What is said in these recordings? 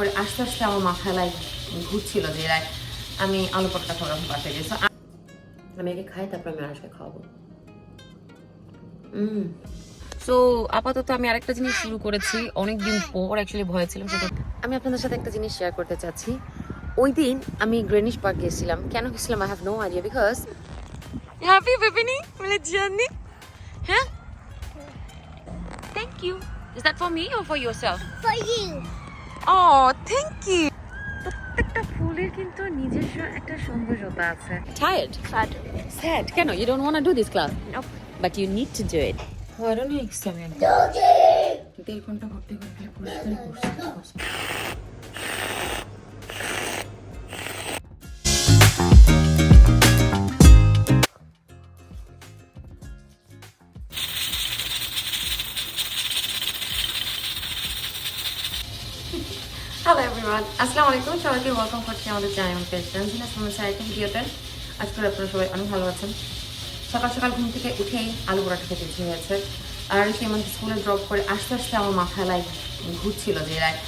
পরে আস্তে আস্তে আমার মাথায় লাইক ঘুরছিল যে লাইক আমি আলু পরোটা খাব বাসায় গেছি আমি একে খাই তারপর আমি আরসকে খাওয়াবো। সো আপাতত আমি আরেকটা জিনিস শুরু করেছি। অনেকদিন পর অ্যাকচুয়ালি ভয় ছিলাম সেটা আমি আপনাদের সাথে একটা জিনিস শেয়ার করতে চাচ্ছি। ওই দিন আমি গ্রেনিশ পার্ক গিয়েছিলাম। কেন গেছিলাম I have no idea because happy বেবিনি বলে জানি হ্যাঁ thank you is that for me or for yourself For you. ও থ্যাংক ইউ প্রত্যেকটা ফুলের কিন্তু নিজস্ব একটা সৌন্দর্যতা আছে। টায়ার্ড স্যাড স্যাড কেন? You don't want to this class but you need to do it don't know দেড় ঘণ্টা ঘুরতে ঘুরতে পরিষ্কারই করছি আসসালামু আলাইকুম। সবাইকে ওয়েলকাম করছি আমাদের চ্যানেল পেজেন্স আসলে আরেকটা ভিডিওতে আজকে আপনারা সবাই অনেক ভালো আছেন। সকাল সকাল ঘুম থেকে উঠেই আলু পরোটা খেতে ইচ্ছে হয়েছে। আর সে আমাকে স্কুলে ড্রপ করে আস্তে আস্তে আমার মাথায় লাইক ঘুরছিল যে লাইক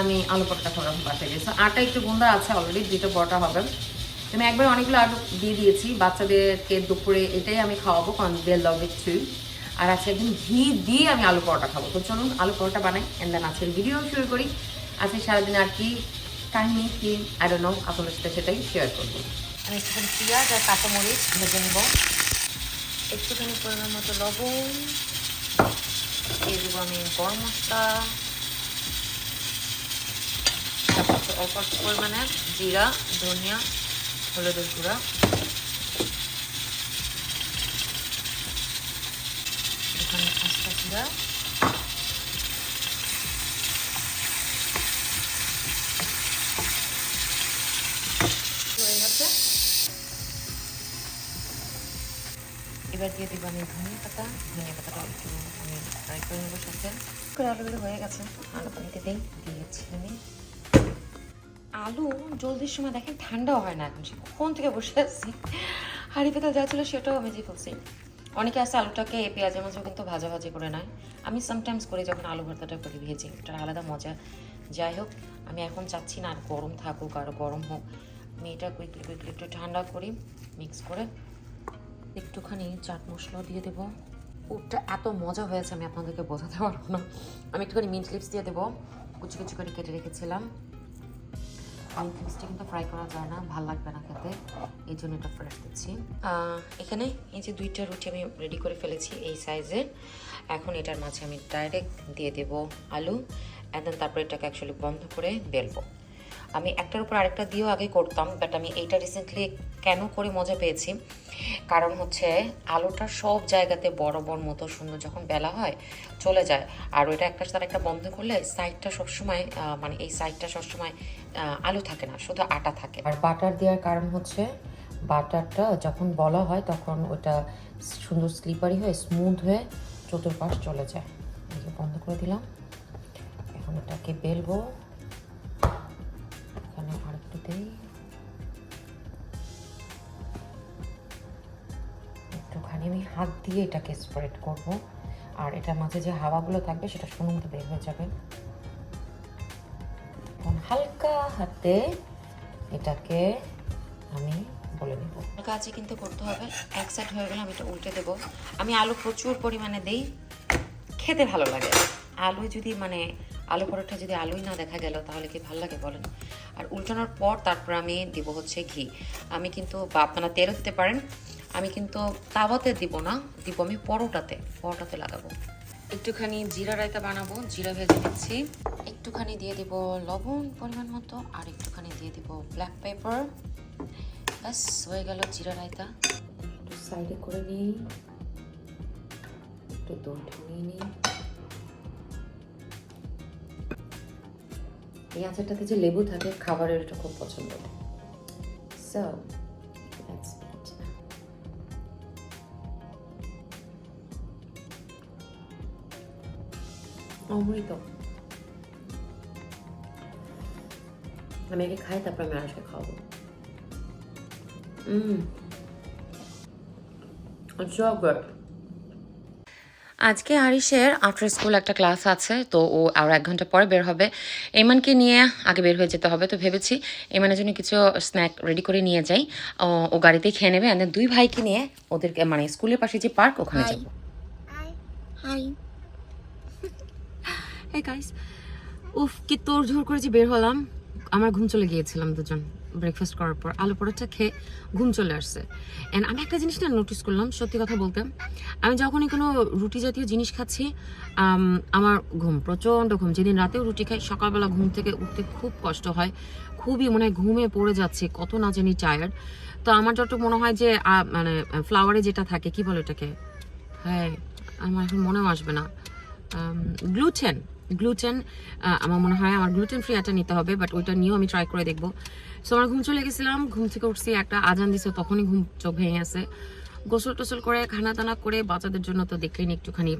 আমি আলু পরোটা খাব বাসায় গেছি আটা একটু গুন্দা আছে অলরেডি দুটো পরোটা হবে। আমি একবার অনেকগুলো আলু দিয়ে দিয়েছি। বাচ্চাদেরকে দুপুরে এটাই আমি খাওয়াবো, কারণ দে লাভ ইট টু আর আজকে একদম ঘি দিয়ে আমি আলু পরোটা খাব। তো চলুন আলু পরোটা বানাই এন্ড দেন আজকের ভিডিও শুরু করি। আজকে সারাদিন আর কি কাহিনী কি ডোন্ট নো আপনাদের সাথে সেটাই শেয়ার করব। আমি একটুখানি পেঁয়াজ আর কাঁচামরিচ ভেজে নেব। একটুখানি পরিমাণ মতো লবণ। দিয়ে দেবো আমি গরম মশলা। তারপর অল্প পরিমাণে জিরা, ধনিয়া, হলুদের গুঁড়া এখানে আস্তা জিরা হয়ে গেছে এবার দিয়ে দিব আমি ধনিয়া পাতা। ধনিয়া পাতাটা একটু আমি ফ্রাই করে নেব সাথে। করে আলুগুলো হয়ে গেছে। আলু পানিতে দিই দিয়েছি আমি। আলু জলদির সময় দেখেন ঠান্ডাও হয় না এখন সে কখন থেকে বসে আছি। হাঁড়ি পেতাল যা ছিল সেটাও আমি যে ফেলছি। অনেকে আছে আলুটাকে পেঁয়াজের মাঝেও কিন্তু ভাজা ভাজি করে নেয়। আমি সামটাইমস করি যখন আলু ভর্তাটা করি ভেজে ওটার আলাদা মজা। যাই হোক আমি এখন চাচ্ছি না আর গরম থাকুক আর গরম হোক। আমি এটা কুইকলি কুইকলি একটু ঠান্ডা করি মিক্স করে। একটুখানি চাট মশলা দিয়ে দেবো। পুরটা এত মজা হয়েছে, আমি আপনাদেরকে বোঝাতে পারব না। আমি একটুখানি মিন্ট লিপস দিয়ে দেবো। কুচি কুচি করে কেটে রেখেছিলাম। মিন্ট লিপসটা কিন্তু ফ্রাই করা যায় না, ভালো লাগবে না খেতে। এই জন্য এটা ফ্রেশ দিচ্ছি। এখানে এই যে দুইটা রুটি আমি রেডি করে ফেলেছি এই সাইজের এখন এটার মাঝে আমি ডাইরেক্ট দিয়ে দেব আলু অ্যান্ড দেন তারপরে এটাকে অ্যাকচুয়ালি বন্ধ করে বেলবো। আমি একটার উপর আরেকটা দিয়েও আগে করতাম বাট আমি এইটা রিসেন্টলি কেন করে মজা পেয়েছি? কারণ হচ্ছে আলুটা সব জায়গাতে বরাবর মতো সুন্দর যখন বেলা হয়, চলে যায়। আর ওইটা একটা তার একটা বন্ধ করলে সাইডটা সবসময় মানে এই সাইডটা সবসময় আলু থাকে না, শুধু আটা থাকে। আর বাটার দেওয়ার কারণ হচ্ছে বাটারটা যখন বলা হয় তখন ওটা সুন্দর স্লিপারি হয়ে স্মুথ হয়ে চতুর্পাশ চলে যায়। বন্ধ করে দিলাম। এখন এটাকে বেলবো। দেই একটুখানি আমি হাত দিয়ে এটাকে স্প্রেড করব। আর এটার মাঝে যে হাওয়াগুলো থাকবে, সেটা সুন্দর মতো বের হয়ে যাবে। হালকা হাতে এটাকে আমি বলে নেব। হালকা আছে কিন্তু করতে হবে। এক সাইড হয়ে গেলে আমি এটা উল্টে দেবো। আমি আলু প্রচুর পরিমাণে দেই। খেতে ভালো লাগে। আলু যদি মানে আলু পরোটা যদি আলুই না দেখা গেল, তাহলে কি ভালো লাগে বলেন? আর উল্টানোর পর তারপর আমি দিব হচ্ছে ঘি। আমি কিন্তু বা আপনারা তেলও দিতে পারেন আমি কিন্তু তাওয়াতে দিব না দিব আমি পরোটাতে পরোটাতে লাগাবো। একটুখানি জিরা রায়তা বানাবো জিরা ভেজে দিচ্ছি একটুখানি দিয়ে দিব লবণ পরিমাণ মতো আর একটুখানি দিয়ে দিব ব্ল্যাক পেপার ব্যাস হয়ে গেল জিরা রায়তা। একটু সাইডে করে নিই একটু দইটা নিয়ে নিই। এই আচারটাতে যে লেবু থাকে, খাবারের এটা খুব পছন্দ। অমৃত। আমি আগে খাই, তারপর আমি আরসকে খাওয়াবো। হুম so good. আজকে আরিশের আফটার স্কুল একটা ক্লাস আছে তো ও আর এক ঘণ্টা পরে বের হবে। এমানকে নিয়ে আগে বের হয়ে যেতে হবে তো ভেবেছি এমানের জন্য কিছু স্ন্যাক রেডি করে নিয়ে যাই। ও ও গাড়িতেই খেয়ে নেবে আর দুই ভাইকে নিয়ে ওদেরকে মানে স্কুলের পাশে যে পার্ক ওখানে. যাব। হাই গাইস উফ কি তোর ঝোর করে যে বের হলাম। আমার ঘুম চলে গিয়েছিলাম দুজন। ব্রেকফাস্ট করার পর আলু পরোটা খেয়ে ঘুম চলে আসছে। এন্ড আমি একটা জিনিস না নোটিস করলাম, সত্যি কথা বলতে। আমি যখনই কোনো রুটি জাতীয় জিনিস খাচ্ছি আমার ঘুম, প্রচণ্ড ঘুম। যেদিন রাতেও রুটি খাই, সকালবেলা ঘুম থেকে উঠতে খুব কষ্ট হয়। খুবই মনে হয় ঘুমে পড়ে যাচ্ছে, কত না জানি টায়ার্ড তো আমার যতটুকু মনে হয় যে মানে ফ্লাওয়ারে যেটা থাকে, কি বলে এটাকে? হ্যাঁ আমার এখন মনেও আসবে না। গ্লুটেন গ্লুটেন আমার মনে হয় আমার গ্লুটেন ফ্রি একটা নিতে হবে বাট ওইটা নিয়েও আমি ট্রাই করে দেখব। সো আমার ঘুম চলে গেছিলাম ঘুম থেকে উঠছি একটা আজান দিছে তখনই ঘুম চোখ ভেঙে গেছে। গোসল টোসল করে খানা দানা করে বাচ্চাদের জন্য তো দেখলেন একটুখানি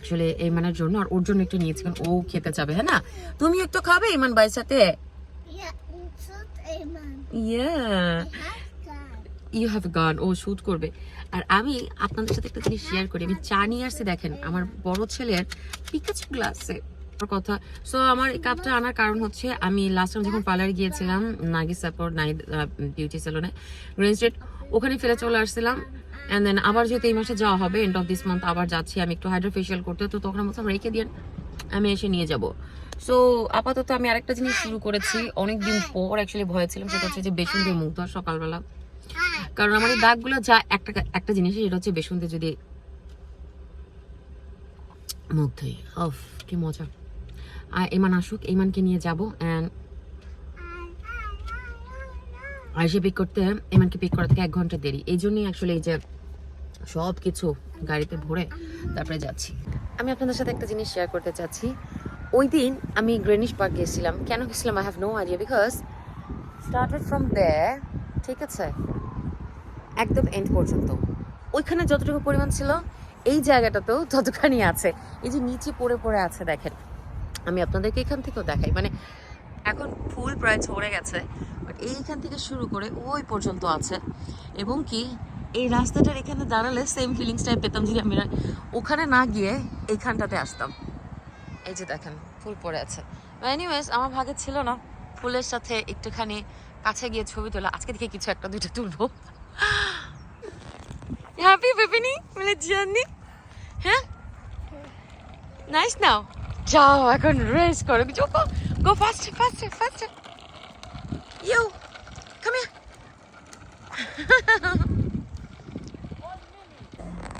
আসলে এইমানের জন্য আর ওর জন্য একটু নিয়েছি কারণ ও খেতে যাবে হ্যাঁ না? তুমি একটু খাবে ইমান ভাইয়ের সাথে. ইয়ে ইউ হ্যাভ গান ও শুট করবে। আর আমি আপনাদের সাথে একটা জিনিস শেয়ার করি। আমি চা নিয়ে আসছি দেখেন আমার বড় ছেলের পিকাচু গ্লাসে কথা। সো আমার কাপটা আনার কারণ হচ্ছে আমি লাস্ট টাইম যখন গিয়েছিলাম নাগি বিউটি স্ট্রিট ওখানে ফেলে চলে আসছিলাম। অ্যান্ড দেন আবার যেহেতু এই মাসে যাওয়া হবে এন্ড অফ দিস মান্থ আবার যাচ্ছি, আমি একটু হাইড্রো ফেশিয়াল করতে। তো তখন বলছিলাম রেখে দিয়ে আমি এসে নিয়ে যাব। সো আপাতত আমি আরেকটা জিনিস শুরু করেছি। অনেকদিন পর অ্যাকচুয়ালি ভয় ছিলাম, সেটা হচ্ছে যে বেসন দিয়ে মুখ ধোয়া সকালবেলা। কারণ আমার এই দাগগুলো যা একটা একটা জিনিস, সেটা হচ্ছে বেসন দিয়ে যদি মুখ ধুই। অফ কি মজা। আর এমান আসুক, এমানকে নিয়ে যাব অ্যান্ড সে পিক করতে, এমানকে পিক করা থেকে এক ঘণ্টা দেরি। এই জন্যই অ্যাকচুয়ালি এই যে সব কিছু গাড়িতে ভরে তারপরে যাচ্ছি। আমি আপনাদের সাথে একটা জিনিস শেয়ার করতে চাচ্ছি। ওই দিন আমি গ্রেনিশ পার্ক গেছিলাম। কেন গেছিলাম? I have no idea because started from the ঠিক আছে? একদম এন্ড পর্যন্ত। ওইখানে যতটুকু পরিমাণ ছিল, এই জায়গাটাতেও ততখানি আছে। এই যে নিচে পড়ে পড়ে আছে, দেখেন। আমি আপনাদেরকে এখান থেকেও দেখাই। মানে এখন ফুল প্রায় ঝরে গেছে বাট এইখান থেকে শুরু করে ওই পর্যন্ত আছে। এবং কি, এই রাস্তাটার এখানে দাঁড়ালে সেম ফিলিংসটাই পেতাম যদি আমি ওখানে না গিয়ে এইখানটাতে আসতাম। এই যে দেখেন, ফুল পড়ে আছে। এনিওয়েজ আমার ভাগে ছিল না। ফুলের সাথে একটুখানি কাছে গিয়ে ছবি তোলা। আজকে দেখে কিছু একটা দুইটা তুলবো। হ্যাপি বেবিনি বলে জিয়ানি হ্যাঁ? নাইস নাও যাও এখন রেস করো। Go go fast fast fast you come here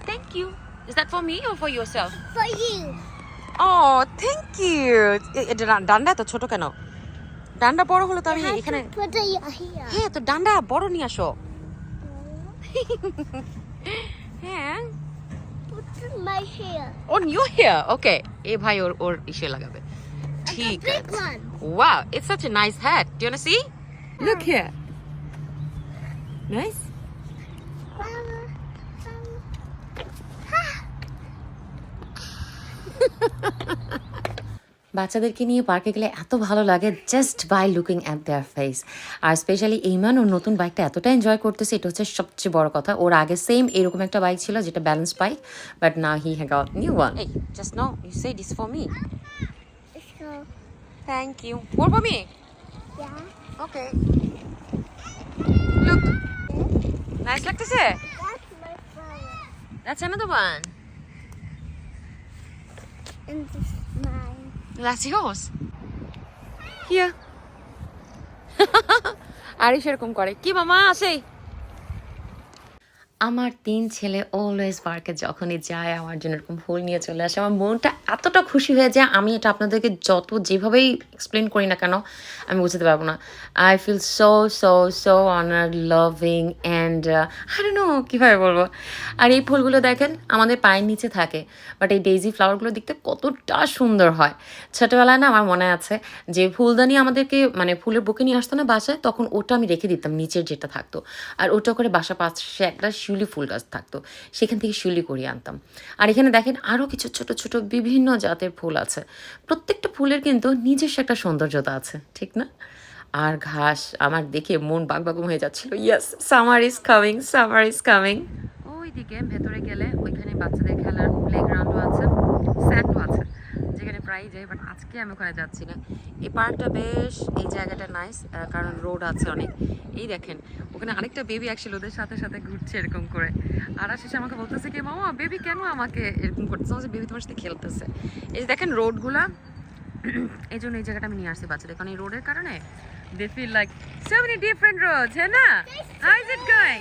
thank you is that for me or for yourself For you. ও থ্যাংক ইউ এটা ডান্ডা তো ছোট কেন? ডান্ডা বড় হলে তো আমি এখানে. হ্যাঁ তো ডান্ডা বড় নিয়ে আসো। হ্যাঁ। my hair. On you here okay এ ভাই ওর ওর ইসে লাগাবে ঠিক Big আছে one. Wow, it's such a nice hat. Do you want to see? Look here. Nice. বাচ্চাদেরকে নিয়ে পার্কে গেলে এত ভালো লাগে just by looking at their face R specially Aiman ওর নতুন বাইকটা এতটা এনজয় করতেছে এটা হচ্ছে সবচেয়ে বড় কথা। ওর আগে সেম এরকম একটা বাইক ছিল যেটা ব্যালেন্স বাইক বাট না হি হ্যাঁ got new one just no you say this for me thank you me okay look nice লাগতেছে? That's my flower. That's another one. And this is mine. That's yours. Here. Arish এরকম করে কি মামা আসে আমার তিন ছেলে অলওয়েজ পার্কে যখনই যায়, আমার জন্য এরকম ফুল নিয়ে চলে আসে। আমার মনটা এতটা খুশি হয়ে যায়, আমি এটা আপনাদেরকে যত যেভাবেই এক্সপ্লেন করি না কেন, আমি বুঝতে পারব না। I feel so so so honour loving and I know কীভাবে বলব? আর এই ফুলগুলো দেখেন, আমাদের পায়ের নিচে থাকে বাট এই ডেইজি ফ্লাওয়ারগুলো দেখতে কতটা সুন্দর হয়। ছোটোবেলায় না আমার মনে আছে যে ফুলদানি আমাদেরকে মানে ফুলের বুকে নিয়ে আসতো না বাসায়, তখন ওটা আমি রেখে দিতাম, নিচের যেটা থাকতো। আর ওটা করে বাসা পাশে একটা শিউলি ফুল গাছ থাকতো, সেখান থেকে শিউলি করিয়ে আনতাম। আর এখানে দেখেন আরও কিছু ছোট ছোট বিভিন্ন জাতের ফুল আছে। প্রত্যেকটা ফুলের কিন্তু নিজস্ব একটা সৌন্দর্যতা আছে, ঠিক না? আর ঘাস, আমার দেখে মন বাগবাগুম হয়ে যাচ্ছিল। Yes summer is coming summer is coming ওইদিকে ভেতরে গেলে ওইখানে বাচ্চাদের খেলার প্লেগ্রাউন্ডও আছে স্যান্ডও আছে, যেখানে প্রায় যাই বাট আজকে আমি ওখানে যাচ্ছি না। এই পার্কটা বেশ, এই জায়গাটা নাইস কারণ রোড আছে অনেক। এই দেখেন ওখানে আরেকটা বেবি অ্যাকচুয়ালি ওদের সাথে সাথে ঘুরছে এরকম করে। আর শেষে আমাকে বলতেছে কি, মামা বেবি কেন আমাকে এরকম করতেছে? আমার বেবি তোমার সাথে খেলতেছে। এই যে দেখেন রোডগুলা, এই জন্য এই জায়গাটা আমি নিয়ে আসছি বাচ্চাদের। কারণ এই রোডের কারণে they feel like so many different roads হ্যাঁ না? হাউ ইজ ইট গোইং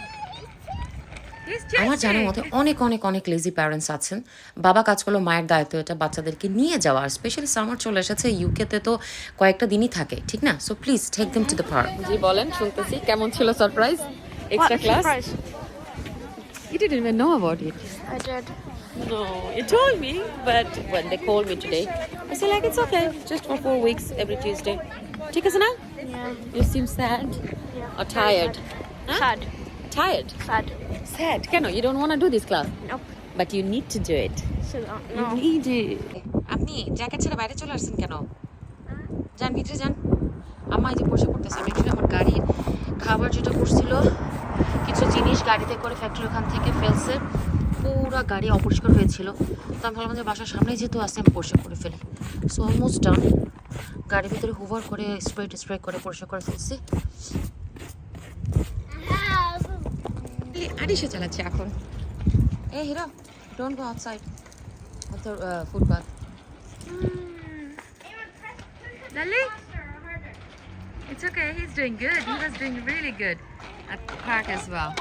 আমার জানার মতে অনেক অনেক অনেক লেজি প্যারেন্টস আছেন। বাবা কাজ করল মায়ের দায়িত্ব এটা বাচ্চাদেরকে নিয়ে যাওয়ার স্পেশালি সামার চলে এসেছে ইউকেতে তো কয়েকটা দিনই থাকে ঠিক না? So please take them to the park জি বলেন শুনতেছি। কেমন ছিল surprise extra class you didn't even know about it I did know you told me but when they call me today I say like it's okay just for 4 weeks every Tuesday ঠিক আছে না? You seem sad or tired sad Tired. Sad. Sad. কেন? You don't want to do this class, Nope. but you need to do it. So, You no. need it. আপনি jacket ছেড়ে বাইরে চলে আসছেন কেন যান ভিতরে যান আম্মা যে বসে পড়তেছে আমি actually আমার গাড়ির খাবার যেটা করছিল কিছু জিনিস গাড়িতে করে ফ্যাক্টরি ওখান থেকে ফেলছে পুরো গাড়ি অপরিষ্কার হয়েছিল তো আমি ভাবলাম যে বাসার সামনে যেহেতু আসছে আমি পরিষ্কার করে ফেলি সো অলমোস্ট ডান গাড়ির ভিতরে হুভার করে স্প্রে স্প্রে করে পরিষ্কার করে ফেলছি আড়িশে চালাচ্ছে এখন এ hero don't go outside of the footpath Lally? It's okay, he's doing good. He was doing really good at the park as well.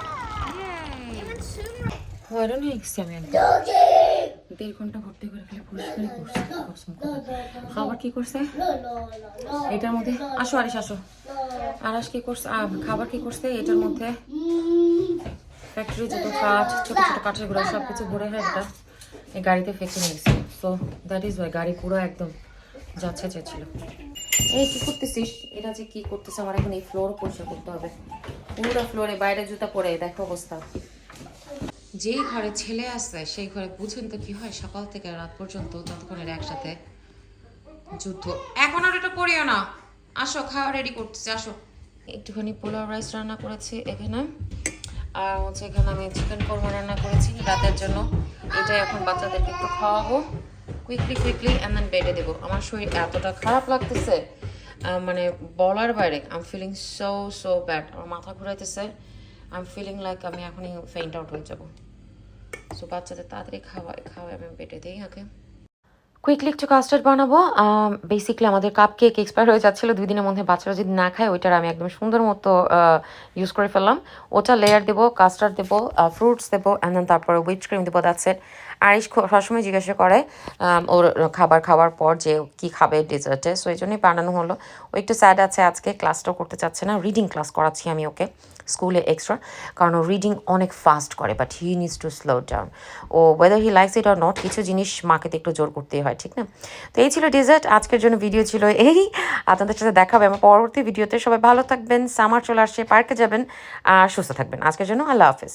Yay! হয়ে দেড় ঘণ্টা ভর্তি করে ফেলে করছে খাবার কি করছে এটার মধ্যে আসো আরিস আসো আরাস কি করছে খাবার কি করছে এটার মধ্যে ফ্যাক্টরি যত কাঠ ছোট ছোট কাঠের গুঁড়া সব কিছু ভরে হয় এটা এই গাড়িতে ফেঁকে নিয়ে গেছে সো দ্যাট ইজ ওয়াই গাড়ি পুরো একদম যাচ্ছে চেয়েছিল। এই কি করতেছিস? এটা যে কি করতেছে? আমার এখন এই ফ্লোর পরিষ্কার করতে হবে। পুরো ফ্লোরে বাইরে জুতা পরে, দেখো অবস্থা। যেই ঘরে ছেলে আছে, সেই ঘরে বুঝেন তো কি হয়? সকাল থেকে রাত পর্যন্ত ততক্ষণের একসাথে যুদ্ধ। এখন আর এটা করিও না। আসো, খাওয়া রেডি করতেছি, আসো। একটুখানি পোলাও রাইস রান্না করেছি এখানে। আর হচ্ছে এখানে আমি চিকেন কোরমা রান্না করেছি রাতের জন্য। এটা এখন বাচ্চাদেরকে একটু খাওয়াবো। কুইকলি কুইকলি অ্যান্ড দেন বেডে দেবো। আমার শরীর এতটা খারাপ লাগতেছে মানে বলার বাইরে। I am feeling so so bad আমার মাথা ঘুরাইতেছে। আই এম ফিলিং লাইক আমি এখনই ফেইন্ট আউট হয়ে যাব। সো বাচ্চাদের তাড়াতাড়ি খাওয়াই খাওয়াই আমি বেটে দিই ওকে কুইকলি একটু কাস্টার্ড বানাবো। বেসিকলি আমাদের কাপ কেক এক্সপায়ার হয়ে যাচ্ছিল, দুই দিনের মধ্যে বাচ্চারা যদি না খায়, ওইটার আমি একদম সুন্দর মতো ইউজ করে ফেললাম। ওটা লেয়ার দেবো কাস্টার্ড দেবো ফ্রুটস দেবো অ্যান্ড দেন তারপরে হুইপ ক্রিম দেবো দ্যাটস ইট আরিশ সবসময় জিজ্ঞাসা করে ওর খাবার খাওয়ার পর যে কী খাবে ডেজার্টে সো এই জন্যই বানানো হলো। ও একটু স্যাড আছে আজকে ক্লাসটাও করতে চাচ্ছে না। রিডিং ক্লাস করাচ্ছি আমি ওকে স্কুলে এক্সট্রা কারণ ও রিডিং অনেক ফাস্ট করে but he needs to slow down O whether he likes it or not কিছু জিনিস মাকে তো একটু জোর করতেই হয়, ঠিক না? তো এই ছিল ডেজার্ট আজকের জন্য ভিডিও ছিল এই। আপনাদের সাথে দেখাবে আমার পরবর্তী ভিডিওতে সবাই ভালো থাকবেন সামার চলে আসছে পার্কে যাবেন, আর সুস্থ থাকবেন। আজকের জন্য আল্লাহ হাফেজ।